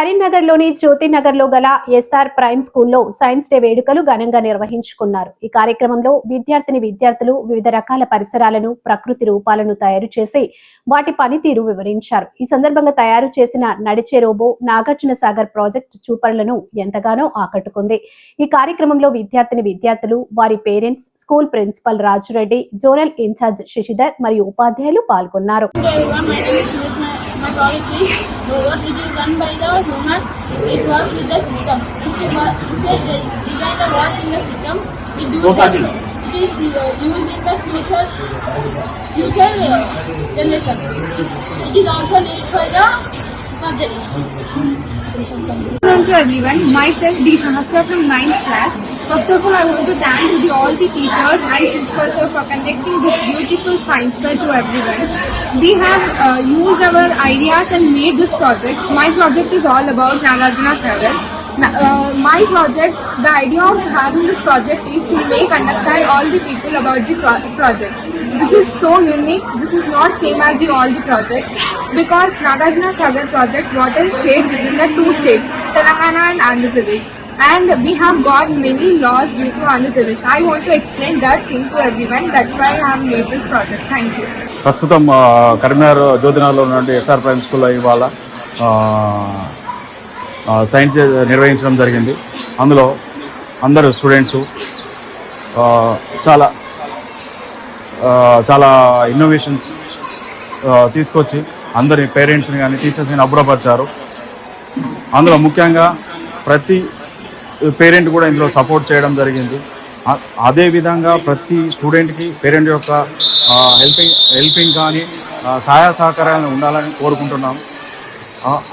కరీంనగర్లోని జ్యోతినగర్లో గల ఎస్ఆర్ ప్రైమ్ స్కూల్లో సైన్స్ డే వేడుకలు ఘనంగా నిర్వహించుకున్నారు. ఈ కార్యక్రమంలో విద్యార్థిని విద్యార్థులు వివిధ రకాల పరిసరాలను ప్రకృతి రూపాలను తయారు చేసి వాటి పనితీరు వివరించారు. ఈ సందర్భంగా తయారు చేసిన నడిచే రోబో నాగార్జున సాగర్ ప్రాజెక్ట్ చూపరులను ఎంతగానో ఆకట్టుకుంది. ఈ కార్యక్రమంలో విద్యార్థిని విద్యార్థులు వారి parents school principal Rajureddy zonal incharge Shashidhar మరియు ఉపాధ్యాయులు పాల్గొన్నారు. My name is Smith. My, my project is my robot which is run by the human. It works with the system. If you wa- if you design the work in the system, it do that. It is uh, used in the future future uh, generation. It is also need for the surgery. Hello to everyone. Myself, D. Sahasra from 9th class. First of all, I want to thank the, all the teachers and principals for conducting this beautiful science fair to everyone. We have uh, used our ideas and made this project. My project is all about Nagarjuna Sagar. Uh, my project, the idea of having this project is to make understand all the people about the pro- project. This is so unique. This is not same as the all the projects because Nagarjuna Sagar project water is shared within the two states, Telangana and Andhra Pradesh. And we have got many laws due to Andhra Pradesh. I want to explain that thing to everyone. That's why I have made this project. Thank you. ప్రస్తుతం కరీంనగర్ జ్యోతినగర్లో ఉన్నటువంటి SR prime స్కూల్లో ఇవాళ science నిర్వహించడం జరిగింది అందులో అందరు students చాలా చాలా ఇన్నోవేషన్స్ తీసుకొచ్చి అందరి పేరెంట్స్ని కానీ టీచర్స్ని అబ్బురపరిచారు అందులో ముఖ్యంగా ప్రతి పేరెంట్ కూడా ఇందులో సపోర్ట్ చేయడం జరిగింది. అదే విధంగా ప్రతి స్టూడెంట్కి పేరెంట్ యొక్క హెల్పింగ్ హెల్పింగ్ కానీ సహాయ సహకారాలు ఉండాలని కోరుకుంటున్నాం.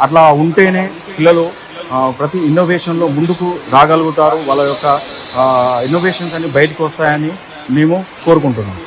అట్లా ఉంటేనే పిల్లలు ప్రతి ఇన్నోవేషన్లో ముందుకు రాగలుగుతారు. వాళ్ళ యొక్క ఇన్నోవేషన్స్ అన్ని బయటకు వస్తాయని మేము కోరుకుంటున్నాం.